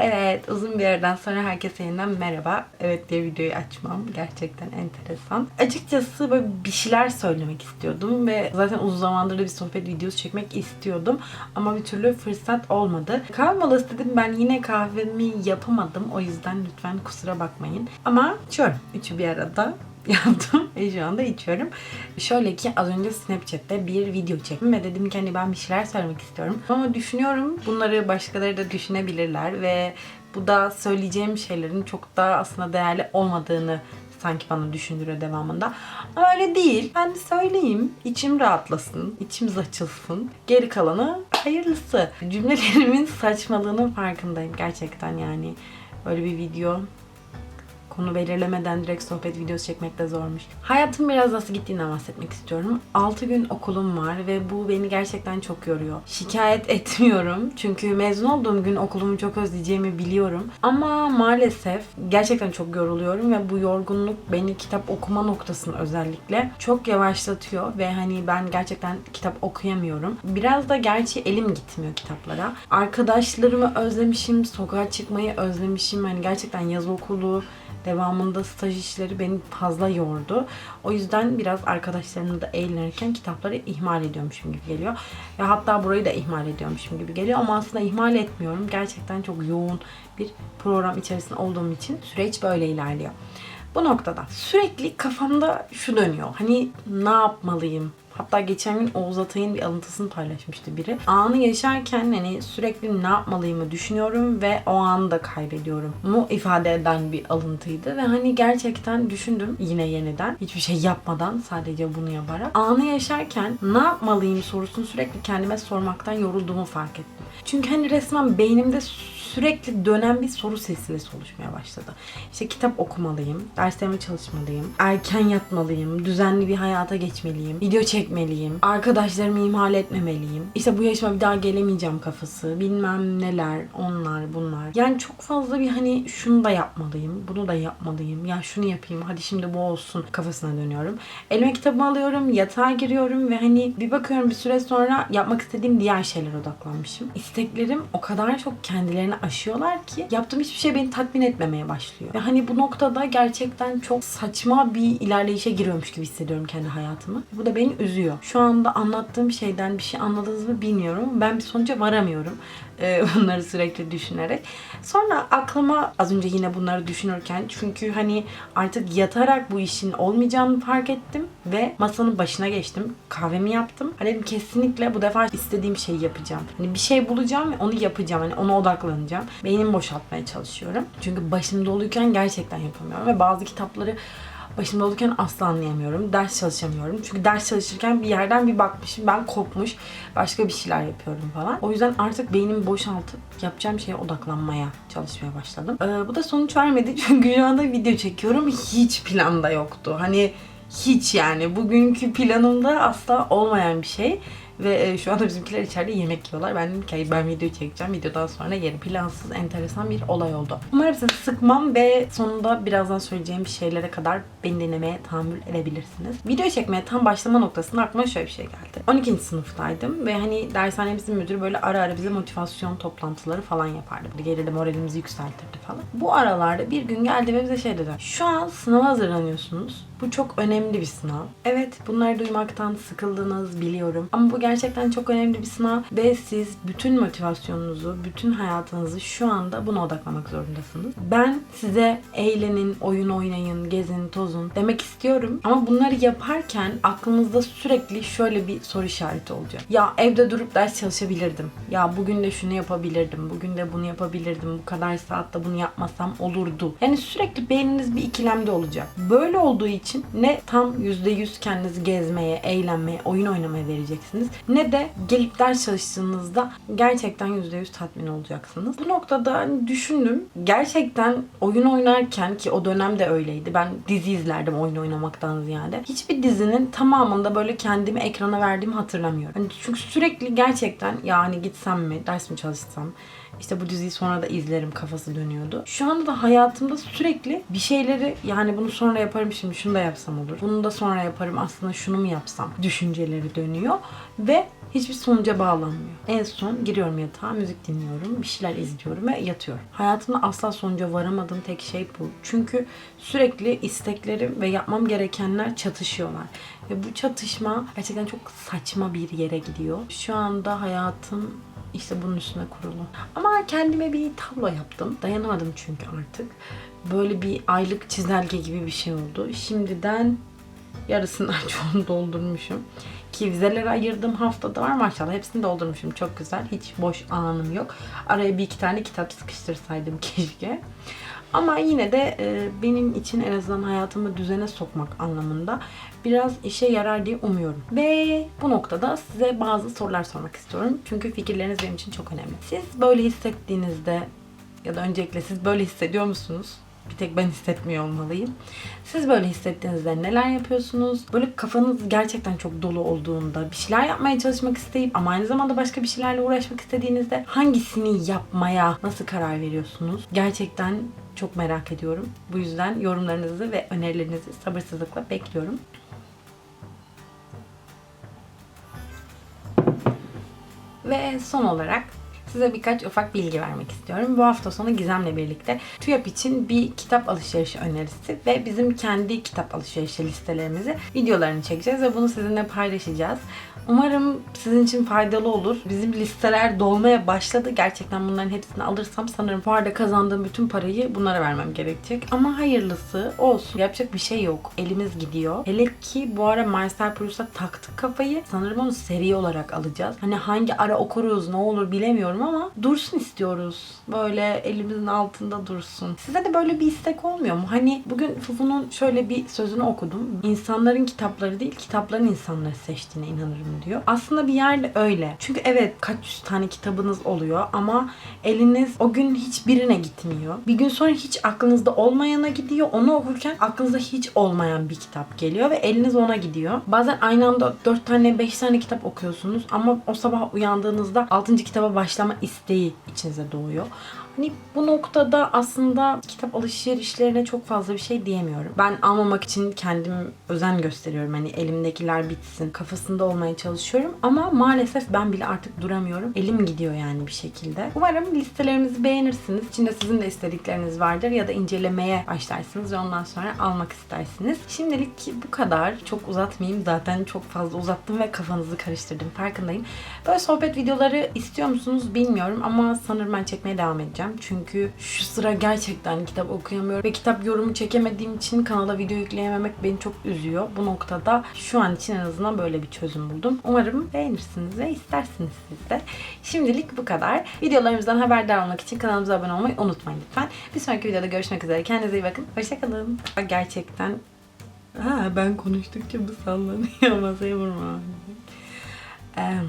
Evet, uzun bir aradan sonra herkese yeniden merhaba. Evet diye videoyu açmam gerçekten enteresan. Açıkçası böyle bir şeyler söylemek istiyordum ve zaten uzun zamandır da bir sohbet videosu çekmek istiyordum. Ama bir türlü fırsat olmadı. Kahve molası dedim ben yine kahvemi yapamadım. O yüzden lütfen kusura bakmayın. Ama içiyorum. Üçü bir arada yaptım ve şu anda içiyorum. Şöyle ki az önce Snapchat'te bir video çektim ve dedim ki hani ben bir şeyler söylemek istiyorum. Ama düşünüyorum bunları başkaları da düşünebilirler ve bu da söyleyeceğim şeylerin çok da aslında değerli olmadığını sanki bana düşündürüyor devamında. Ama öyle değil. Ben söyleyeyim. İçim rahatlasın. içimiz açılsın. Geri kalanı hayırlısı. Cümlelerimin saçmalığının farkındayım gerçekten yani. Böyle bir video konu belirlemeden direkt sohbet videosu çekmek de zormuş. Hayatım biraz nasıl gittiğinden bahsetmek istiyorum. 6 gün okulum var ve bu beni gerçekten çok yoruyor. Şikayet etmiyorum çünkü mezun olduğum gün okulumu çok özleyeceğimi biliyorum. Ama maalesef gerçekten çok yoruluyorum ve bu yorgunluk beni kitap okuma noktasını özellikle çok yavaşlatıyor ve hani ben gerçekten kitap okuyamıyorum. Biraz da gerçi elim gitmiyor kitaplara. Arkadaşlarımı özlemişim, sokağa çıkmayı özlemişim. Hani gerçekten yaz okulu, devamında staj işleri beni fazla yordu. O yüzden biraz arkadaşlarımla da eğlenirken kitapları ihmal ediyormuşum gibi geliyor. Ve hatta burayı da ihmal ediyormuşum gibi geliyor. Ama aslında ihmal etmiyorum. Gerçekten çok yoğun bir program içerisinde olduğum için süreç böyle ilerliyor. Bu noktada sürekli kafamda şu dönüyor. Hani ne yapmalıyım? Hatta geçen gün Oğuz Atay'ın bir alıntısını paylaşmıştı biri. Anı yaşarken hani sürekli ne yapmalıyımı düşünüyorum ve o anı da kaybediyorum. Mu ifade eden bir alıntıydı ve hani gerçekten düşündüm yine yeniden. Hiçbir şey yapmadan sadece bunu yaparak. Anı yaşarken ne yapmalıyım sorusunu sürekli kendime sormaktan yorulduğumu fark ettim. Çünkü hani resmen beynimde sürekli dönen bir soru silsilesi oluşmaya başladı. İşte kitap okumalıyım, derslerime çalışmalıyım, erken yatmalıyım, düzenli bir hayata geçmeliyim, video çekmeliyim, arkadaşlarımı ihmal etmemeliyim. İşte bu yaşıma bir daha gelemeyeceğim kafası, bilmem neler, onlar, bunlar. Yani çok fazla bir hani şunu da yapmalıyım, bunu da yapmalıyım, ya şunu yapayım, hadi şimdi bu olsun kafasına dönüyorum. Elime kitabımı alıyorum, yatağa giriyorum ve hani bir bakıyorum bir süre sonra yapmak istediğim diğer şeylere odaklanmışım. İsteklerim o kadar çok kendilerini aşıyorlar ki yaptığım hiçbir şey beni tatmin etmemeye başlıyor. Ve hani bu noktada gerçekten çok saçma bir ilerleyişe giriyormuş gibi hissediyorum kendi hayatımı. Bu da beni üzüyor. Şu anda anlattığım şeyden bir şey anladınız mı bilmiyorum. Ben bir sonuca varamıyorum. Ee, bunları sürekli düşünerek. Sonra aklıma az önce yine bunları düşünürken çünkü hani artık yatarak bu işin olmayacağını fark ettim ve masanın başına geçtim. Kahvemi yaptım. Hani dedim kesinlikle bu defa istediğim şeyi yapacağım. Hani bir şey bulacağım ve onu yapacağım. Hani ona odaklanacağım. Beynimi boşaltmaya çalışıyorum. Çünkü başım doluyken gerçekten yapamıyorum ve bazı kitapları başımda olurken asla anlayamıyorum. Ders çalışamıyorum. Çünkü ders çalışırken bir yerden bir bakmışım. Ben kopmuş. Başka bir şeyler yapıyorum falan. O yüzden artık beynimi boşaltıp yapacağım şeye odaklanmaya çalışmaya başladım. Ee, bu da sonuç vermedi. Çünkü şu anda video çekiyorum. Hiç planda yoktu. Hani hiç yani. Bugünkü planımda asla olmayan bir şey. Ve e, şu anda bizimkiler içeride yemek yiyorlar. Ben dedim ki "Hayır, ben video çekeceğim. Videodan sonra yerim. Plansız, enteresan bir olay oldu. Umarım sizi sıkmam ve sonunda birazdan söyleyeceğim bir şeylere kadar beni dinlemeye tahammül edebilirsiniz. Video çekmeye tam başlama noktasında aklıma şöyle bir şey geldi. 12. sınıftaydım ve hani dershanemizin müdürü böyle ara ara bize motivasyon toplantıları falan yapardı. Gelirdi moralimizi yükseltirdi falan. Bu aralarda bir gün geldi ve bize şey dedi. Şu an sınava hazırlanıyorsunuz. Bu çok önemli bir sınav. Evet bunları duymaktan sıkıldınız biliyorum. Ama bu gerçekten çok önemli bir sınav ve siz bütün motivasyonunuzu, bütün hayatınızı şu anda buna odaklamak zorundasınız. Ben size eğlenin, oyun oynayın, gezin, tozun demek istiyorum. Ama bunları yaparken aklınızda sürekli şöyle bir soru işareti olacak. Ya evde durup ders çalışabilirdim. Ya bugün de şunu yapabilirdim. Bugün de bunu yapabilirdim. Bu kadar saatte bunu yapmasam olurdu. Yani sürekli beyniniz bir ikilemde olacak. Böyle olduğu için ne tam %100 kendinizi gezmeye, eğlenmeye, oyun oynamaya vereceksiniz. Ne de gelip ders çalıştığınızda gerçekten %100 tatmin olacaksınız. Bu noktada hani düşündüm. Gerçekten oyun oynarken ki o dönem de öyleydi. Ben dizi izlerdim oyun oynamaktan ziyade. Hiçbir dizinin tamamında böyle kendimi ekrana verdiğimi hatırlamıyorum. Hani çünkü sürekli gerçekten yani gitsem mi, ders mi çalışsam, işte bu diziyi sonra da izlerim kafası dönüyordu. Şu anda da hayatımda sürekli bir şeyleri yani bunu sonra yaparım şimdi şunu da yapsam olur. Bunu da sonra yaparım aslında şunu mu yapsam düşünceleri dönüyor. Ve hiçbir sonuca bağlanmıyor. En son giriyorum yatağa, müzik dinliyorum, bir şeyler izliyorum ve yatıyorum. Hayatımda asla sonuca varamadığım tek şey bu. Çünkü sürekli isteklerim ve yapmam gerekenler çatışıyorlar. Ve bu çatışma gerçekten çok saçma bir yere gidiyor. Şu anda hayatım işte bunun üstüne kurulu. Ama kendime bir tablo yaptım. Dayanamadım çünkü artık. Böyle bir aylık çizelge gibi bir şey oldu. Şimdiden yarısından çoğunu doldurmuşum. Ki vizelere ayırdığım haftada var maşallah. Hepsini doldurmuşum. Çok güzel. Hiç boş anım yok. Araya bir iki tane kitap sıkıştırsaydım keşke. Ama yine de e, benim için en azından hayatımı düzene sokmak anlamında biraz işe yarar diye umuyorum. Ve bu noktada size bazı sorular sormak istiyorum. Çünkü fikirleriniz benim için çok önemli. Siz böyle hissettiğinizde ya da öncelikle siz böyle hissediyor musunuz? Bir tek ben hissetmiyor olmalıyım. Siz böyle hissettiğinizde neler yapıyorsunuz? Böyle kafanız gerçekten çok dolu olduğunda bir şeyler yapmaya çalışmak isteyip ama aynı zamanda başka bir şeylerle uğraşmak istediğinizde hangisini yapmaya nasıl karar veriyorsunuz? Gerçekten çok merak ediyorum. Bu yüzden yorumlarınızı ve önerilerinizi sabırsızlıkla bekliyorum. Ve son olarak size birkaç ufak bilgi vermek istiyorum. Bu hafta sonu Gizem'le birlikte TÜYAP için bir kitap alışverişi önerisi ve bizim kendi kitap alışverişi listelerimizi videolarını çekeceğiz ve bunu sizinle paylaşacağız. Umarım sizin için faydalı olur. Bizim listeler dolmaya başladı. Gerçekten bunların hepsini alırsam sanırım fuarda kazandığım bütün parayı bunlara vermem gerekecek. Ama hayırlısı olsun. Yapacak bir şey yok. Elimiz gidiyor. Hele ki bu ara Marcel Proust'a taktık kafayı. Sanırım onu seri olarak alacağız. Hani hangi ara okuruz ne olur bilemiyorum ama dursun istiyoruz. Böyle elimizin altında dursun. Size de böyle bir istek olmuyor mu? Hani bugün Fufu'nun şöyle bir sözünü okudum. İnsanların kitapları değil, kitapların insanları seçtiğine inanırım diyor. Aslında bir yerde öyle. Çünkü evet kaç yüz tane kitabınız oluyor ama eliniz o gün hiçbirine gitmiyor. Bir gün sonra hiç aklınızda olmayana gidiyor. Onu okurken aklınızda hiç olmayan bir kitap geliyor ve eliniz ona gidiyor. Bazen aynı anda 4 tane 5 tane kitap okuyorsunuz ama o sabah uyandığınızda 6. kitaba başlama isteği içinize doğuyor. Hani bu noktada aslında kitap alışverişlerine çok fazla bir şey diyemiyorum. Ben almamak için kendim özen gösteriyorum. Hani elimdekiler bitsin kafasında olmaya çalışıyorum. Ama maalesef ben bile artık duramıyorum. Elim gidiyor yani bir şekilde. Umarım listelerimizi beğenirsiniz. İçinde sizin de istedikleriniz vardır ya da incelemeye başlarsınız ve ondan sonra almak istersiniz. Şimdilik bu kadar. Çok uzatmayayım. Zaten çok fazla uzattım ve kafanızı karıştırdım. Farkındayım. Böyle sohbet videoları istiyor musunuz bilmiyorum ama sanırım ben çekmeye devam edeceğim. Çünkü şu sıra gerçekten kitap okuyamıyorum ve kitap yorumu çekemediğim için kanala video yükleyememek beni çok üzüyor. Bu noktada şu an için en azından böyle bir çözüm buldum. Umarım beğenirsiniz ve istersiniz siz de. Şimdilik bu kadar. Videolarımızdan haberdar olmak için kanalımıza abone olmayı unutmayın lütfen. Bir sonraki videoda görüşmek üzere. Kendinize iyi bakın. Hoşçakalın. Gerçekten Ha ben konuştukça bu sallanıyor masaya vurma. Eee